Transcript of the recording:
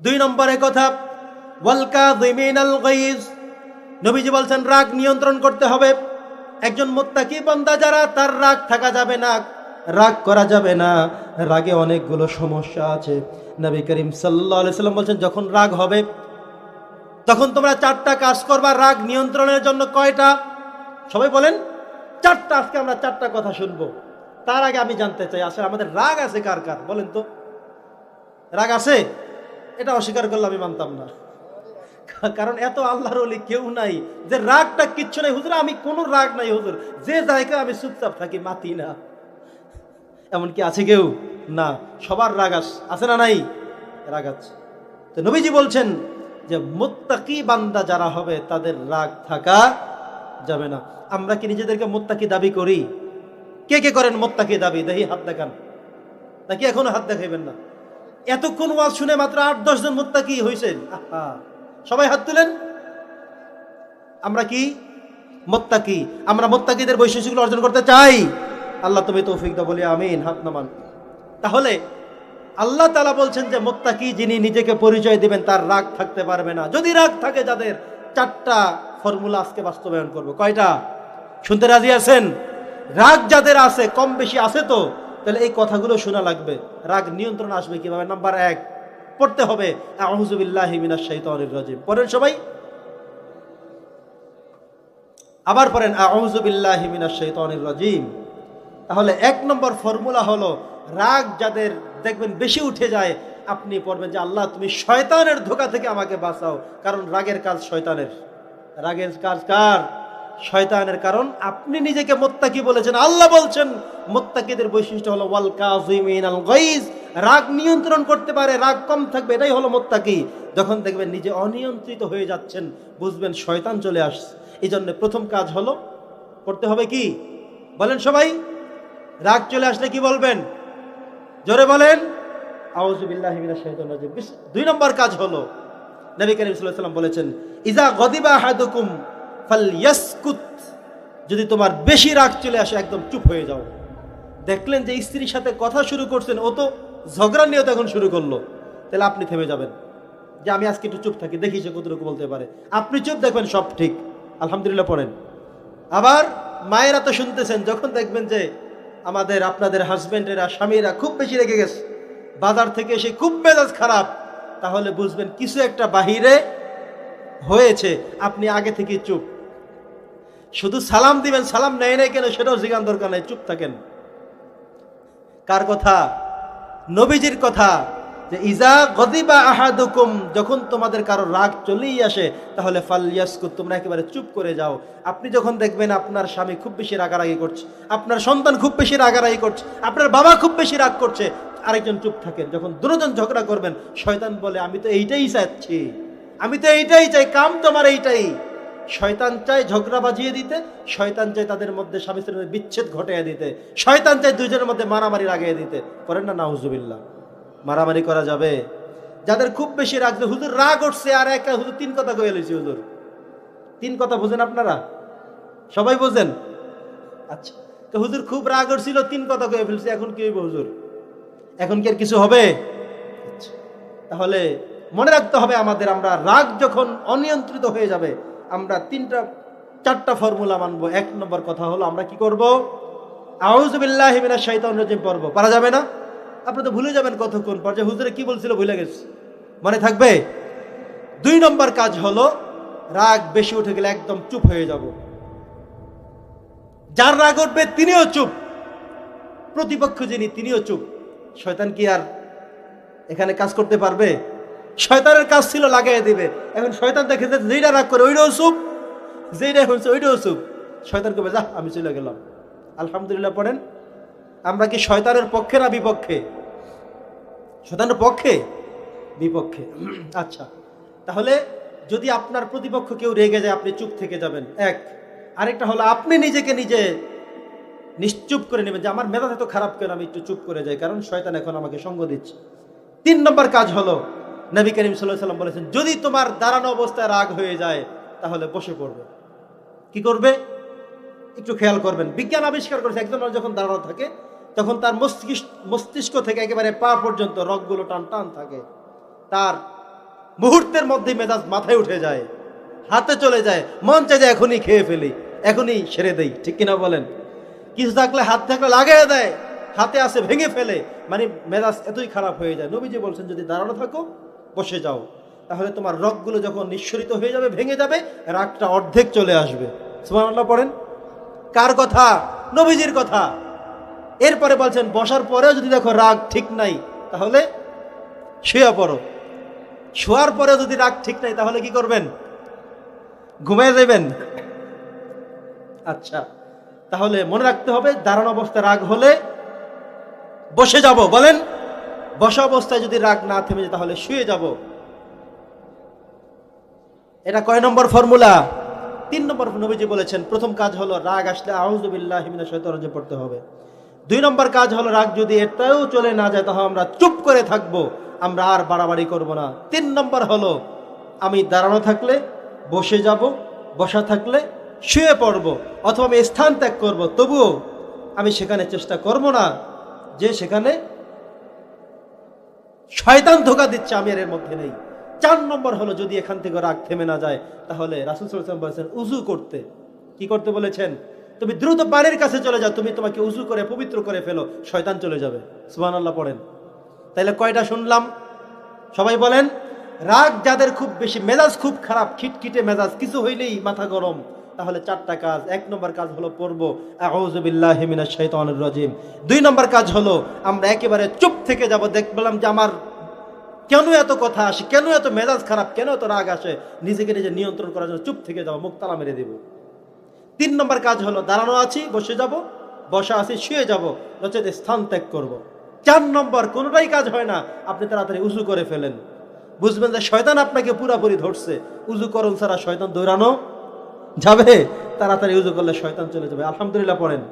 দুই নম্বরে কথা ওয়ালকা দিমিনাল গাইজ। নবীজি বলছেন, রাগ নিয়ন্ত্রণ করতে হবে। একজন মোত্তাকি বান্দা যারা, তার রাগ থাকা যাবে না, রাগ করা যাবে না। রাগে অনেকগুলো সমস্যা আছে। নবী করিম আলাইহি সাল্লাম বলছেন, যখন রাগ হবে, তখন তোমরা চারটা কাজ করবা। রাগ নিয়ন্ত্রণের জন্য কয়টা? সবাই বলেন, চারটা। আজকে আমরা চারটা কথা শুনব। তার আগে আমি জানতে চাই, আসলে আমাদের রাগ আছে কার কার? বলেন তো। রাগ আছে? এটা অস্বীকার করলে আমি মানতাম না। কারণ এত আল্লাহর ওলি কেউ নাই যে রাগটা কিচ্ছু নাই। হুজুর, আমি কোনো রাগ নাই হুজুর। যে জায়গায় আমি চুপচাপ থাকি, মাতি না। এমন কি আছে কেউ? না। সবার রাগ আছে না নাই? রাগ আছে। তো নবীজি বলছেন যে, মোত্তাকি বান্দা যারা হবে, তাদের রাগ থাকা যাবে না। আমরা কি নিজেদেরকে মোত্তাকি দাবি করি? কে কে করেন মোত্তাকি দাবি? দেখি হাত দেখান। নাকি এখনও হাত দেখাইবেন না? এতক্ষণ ওয়াজ শুনে মাত্র আট, দশ জন মোত্তাকি হয়েছেন। সবাই হাত তুলেন। আমরা কি? মোত্তাকি। আমরা মোত্তাকিদের বৈশিষ্ট্যগুলো অর্জন করতে চাই। আল্লাহ তুমি তৌফিক দাও, বলি আমিন, হাত নামান। তাহলে আল্লাহ তালা বলছেন যে, মোত্তাকি যিনি নিজেকে পরিচয় দিবেন, তার রাগ থাকতে পারবে না। যদি রাগ থাকে যাদের, চারটা ফর্মুলা আজকে বাস্তবায়ন করব। কয়টা? শুনতে রাজি আছেন? রাগ যাদের আছে, কম বেশি আছে তো? তাহলে এই কথাগুলো শোনা লাগবে। রাগ নিয়ন্ত্রণ আসবে কীভাবে? নাম্বার এক, পড়তে হবে। আহজুবিল্লাহ পড়েন সবাই? আবার পড়েন আউযুবিল্লাহি মিনাশ শাইতানির রাজিম। তাহলে এক নম্বর ফর্মুলা হলো, রাগ যাদের দেখবেন বেশি উঠে যায়, আপনি পড়বেন যে, আল্লাহ, তুমি শয়তানের ধোকা থেকে আমাকে বাঁচাও। কারণ রাগের কাজ শয়তানের। রাগের কাজ কার? শয়তানের কারণ। আপনি নিজেকে মোত্তাকি বলেছেন। আল্লাহ বলছেন, মোত্তাকিদের বৈশিষ্ট্য হলো ওয়াল কাযিমিন আল গাইজ রাগ নিয়ন্ত্রণ করতে পারে, রাগ কম থাকবে, এটাই হলো মোত্তাকি। যখন দেখবেন নিজে অনিয়ন্ত্রিত হয়ে যাচ্ছেন, বুঝবেন শয়তান চলে আসছে। এই জন্য প্রথম কাজ হলো, করতে হবে কি? বলেন সবাই, রাগ চলে আসলে কি বলবেন? জোরে বলেন দুই নম্বর কাজ হলো, নবী করিম সাল্লাম বলেছেন ইজা গদিবা আহাদুকুম ফালইয়াসকুত। যদি তোমার বেশি রাগ চলে আসে, একদম চুপ হয়ে যাও। দেখলেন যে স্ত্রীর সাথে কথা শুরু করছেন, ও তো ঝগড়া নিয়ে তখন শুরু করল। তাহলে আপনি থেমে যাবেন। যে আমি আজকে একটু চুপ থাকি, দেখি সে কতটুকু বলতে পারে। আপনি চুপ দেখবেন, সব ঠিক। আলহামদুলিল্লাহ পড়েন। আবার মায়েরা তো শুনতেছেন, যখন দেখবেন যে আমাদের, আপনাদের হাজবেন্ডেরা, স্বামীরা খুব বেশি রেগে গেছে, বাজার থেকে এসে খুব মেজাজ খারাপ, তাহলে বুঝবেন কিছু একটা বাহিরে হয়েছে, আপনি আগে থেকে চুপ। শুধু সালাম দিবেন, সালাম নেয় নাই কেন? সেটাও জিগান দরকার নাই, চুপ থাকেন। কার কথা? নবীজির কথা যে, ইজা গদিবা আহাদুকুম যখন তোমাদের কারও রাগ চলেই আসে, তাহলে ফালিয়াসকু তোমরা একেবারে চুপ করে যাও। আপনি যখন দেখবেন আপনার স্বামী খুব বেশি রাগারাগি করছে, আপনার সন্তান খুব বেশি রাগারাগি করছে, আপনার বাবা খুব বেশি রাগ করছে, আরেকজন চুপ থাকেন। যখন দুজন ঝগড়া করবেন, শয়তান বলে, আমি তো এইটাই চাচ্ছি, আমি তো এইটাই চাই, কাম তোমার এইটাই। শয়তান চায় ঝগড়া বাজিয়ে দিতে শয়তান চায় তাদের মধ্যে স্বামী স্ত্রীর বিচ্ছেদ ঘটিয়ে দিতে শয়তান চায় দুইজনের মধ্যে মারামারি লাগিয়ে দিতে। করেন না নাউজুবিল্লাহ। মারামারি করা যাবে। যাদের খুব বেশি রাগ হুজুর রাগ উঠছে আর একটা হুজুর তিন কথা কয়ে লইছি হুজুর। তিন কথা বুঝেন আপনারা? সবাই বোঝেন? আচ্ছা। তো হুজুর খুব রাগ উঠছিল তিন কথা কয়ে ফেলছে এখন কি হইব হুজুর? এখন কি আর কিছু হবে? আচ্ছা, তাহলে মনে রাখতে হবে আমাদের আমরা রাগ যখন অনিয়ন্ত্রিত হয়ে যাবে আমরা তিনটা, চারটা ফর্মুলা মানবো। এক নম্বর কথা হলো, আমরা কি করব? আউজবিল্লাহ মিনাশ শাইতানির রাজিম পড়ব। পারা যাবে না? আপনি তো ভুলে যাবেন কতক্ষণ পর যে হুজুরে কি বলছিল, ভুলে গেছে। মনে থাকবে? দুই নম্বর কাজ হলো, রাগ বেশি উঠে গেলে একদম চুপ হয়ে যাব। যার রাগ উঠবে তিনিও চুপ। প্রতিপক্ষ যিনি, তিনিও চুপ। শয়তান কি আর এখানে কাজ করতে পারবে? শয়তানের কাজ ছিল লাগাই দিবে। এখন শয়তান দেখে যে যেইটা রাগ করে ওইটাও চুপ যেইটা হয়েছে ওইটাও চুপ শয়তান করবে যা আমি চলে গেলাম। আলহামদুলিল্লাহ পড়েন, আমরা কি শয়তানের পক্ষে না বিপক্ষে? শয়তানের পক্ষে? বিপক্ষে। আচ্ছা তাহলে যদি আপনার প্রতিপক্ষ কেউ রেগে যায়, আপনি চুপ থেকে যাবেন। এক। আরেকটা হলো, আপনি নিজেকে নিজে নিশ্চুপ করে নেবেন যে, আমার মেধা তো খারাপ কেন? আমি একটু চুপ করে যাই। কারণ শয়তান এখন আমাকে সঙ্গ দিচ্ছে। তিন নম্বর কাজ হলো নবী করিম সাল্লাহ সাল্লাম বলেছেন, যদি তোমার দাঁড়ানো অবস্থায় রাগ হয়ে যায়, তাহলে বসে পড়বে। কি করবে? একটু খেয়াল করবেন। বিজ্ঞান আবিষ্কার করেছে, একজন মানুষ যখন দাঁড়ানো থাকে, তখন তার মস্তিষ্ক মস্তিষ্ক থেকে একেবারে পা পর্যন্ত রগগুলো টান টান থাকে। তার মুহূর্তের মধ্যে মেজাজ মাথায় উঠে যায়, হাতে চলে যায়, মন চাই যে এখনই খেয়ে ফেলি, এখনই সেরে দেই। ঠিক কিনা বলেন? কিছু থাকলে হাত থাকলে লাগিয়ে দেয়, হাতে আসে ভেঙে ফেলে মানে মেজাজ এতই খারাপ হয়ে যায়। নবীজি বলছেন, যদি দাঁড়ানো থাকো বসে যাও। তাহলে তোমার রগগুলো যখন নিঃসরিত হয়ে যাবে, ভেঙে যাবে, রাগটা অর্ধেক চলে আসবে। সুবহানাল্লাহ পড়েন। কার কথা? নবীজির কথা। এরপরে বলছেন, বসার পরেও যদি দেখো রাগ ঠিক নাই, তাহলে শুয়ে পড়ো। শোয়ার পরেও যদি রাগ ঠিক নাই, তাহলে কি করবেন? ঘুমিয়ে দেবেন আচ্ছা তাহলে মনে রাখতে হবে দাঁড়ানো অবস্থায় রাগ হলে বসে যাব। বলেন বসা অবস্থায় যদি রাগ না থেমে যায়, তাহলে শুয়ে যাব। এটা কয় নম্বর ফর্মুলা? তিন নম্বর নবীজি বলেছেন, প্রথম কাজ হলো রাগ আসলে আউজুবিল্লাহ হিমিনা শৈতরঞ্জে পড়তে হবে। দুই নম্বর কাজ হলো রাগ যদি এটাও চলে না যায়, তাহলে আমরা চুপ করে থাকব, আমরা আর বাড়াবাড়ি করব না। তিন নম্বর হলো, আমি দাঁড়ানো থাকলে, বসে যাব, বসা থাকলে, শুয়ে পড়ব, অথবা আমি স্থান ত্যাগ করব। তবুও আমি সেখানে চেষ্টা করব না যে সেখানে শয়তান ধোকা দিচ্ছে আমি এর মধ্যে নেই। চার নম্বর হলো যদি এখান থেকে রাগ থেমে না যায়, তাহলে রাসুল সাল্লাম বলেছেন উজু করতে। কি করতে বলেছেন? তুমি দ্রুত পানির কাছে চলে যাও, তুমি তোমাকে উজু করে, পবিত্র করে ফেলো, শয়তান চলে যাবে। সুবান আল্লাহ পড়েন। তাইলে কয়টা শুনলাম? সবাই বলেন, রাগ যাদের খুব বেশি, মেজাজ খুব খারাপ, খিটখিটে মেজাজ, কিছু হইলেই মাথা গরম। তাহলে চারটা কাজ। এক নম্বর কাজ হলো পড়ব। রাজিম। দুই নম্বর কাজ হলো আমরা একেবারে চুপ থেকে যাব। দেখলাম যে আমার কেন এত কথা আসে? কেন এত মেজাজ খারাপ? কেন এত রাগ আসে? নিজেকে নিজে নিয়ন্ত্রণ করার জন্য চুপ থেকে যাব মুখ তালা মেরে দেব। তিন নম্বর কাজ হলো দাঁড়ানো আছি, বসে যাব। বসা আছি, শুয়ে যাব। নচেত স্থান ত্যাগ করব। চার নম্বর, কোনোটাই কাজ হয় না। আপনি তাড়াতাড়ি উজু করে ফেলেন। বুঝবেন যে শয়তান আপনাকে পুরাপুরি ধরছে। উজু করুন ছাড়া শয়তান, দৌড়ানো। যাবে তাড়াতাড়ি উজু করলে শয়তান চলে যাবে। আলহামদুলিল্লাহ পড়েন।